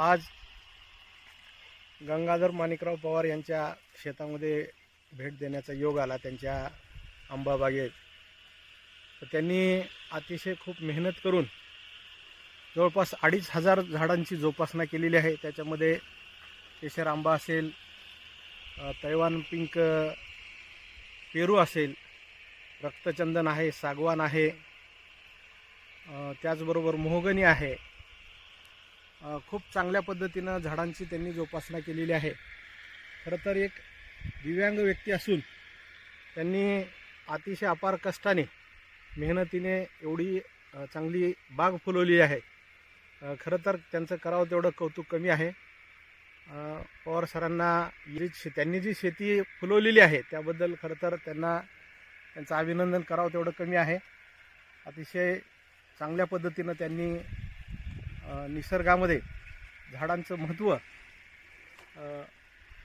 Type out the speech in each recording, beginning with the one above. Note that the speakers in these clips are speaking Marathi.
आज गंगाधर माणिकराव पवार यांच्या शेतामध्ये भेट देण्याचा योग आला त्यांच्या आंबाबागेत तर त्यांनी अतिशय खूप मेहनत करून जवळपास अडीच हजार झाडांची जोपासना केलेली आहे. त्याच्यामध्ये केशर आंबा असेल तैवान पिंक पेरू असेल रक्तचंदन आहे सागवान आहे त्याचबरोबर मोहगणी आहे. खूप चांगल्या पद्धतीनं झाडांची त्यांनी जोपासना केलेली आहे. खरं तर एक दिव्यांग व्यक्ती असून त्यांनी अतिशय अपार कष्टाने मेहनतीने एवढी चांगली बाग फुलवली आहे. खरं तर त्यांचं करावं तेवढं कौतुक कमी आहे. पवार सरांना जी शे- त्यांनी जी शेती फुलवलेली आहे त्याबद्दल खरं तर त्यांना त्यांचं अभिनंदन करावं तेवढं कमी आहे. अतिशय चांगल्या पद्धतीनं त्यांनी निसर्गामध्ये झाडांचं महत्त्व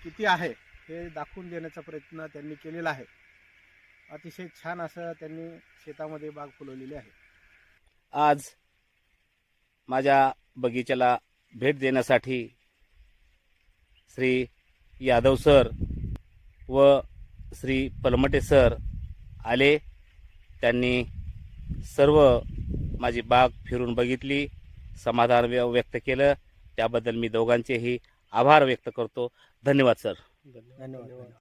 किती आहे हे दाखवून देण्याचा प्रयत्न त्यांनी केलेला आहे. अतिशय छान असं त्यांनी शेतामध्ये बाग फुलवलेली आहे. आज माझ्या बगीच्याला भेट देण्यासाठी श्री यादव सर व श्री पलमटे सर आले. त्यांनी सर्व माझी बाग फिरून बघितली. समाधान व्य- व्यक्त केलं. त्याबद्दल मी दोघांचेही आभार व्यक्त करतो. धन्यवाद सर. धन्यवाद.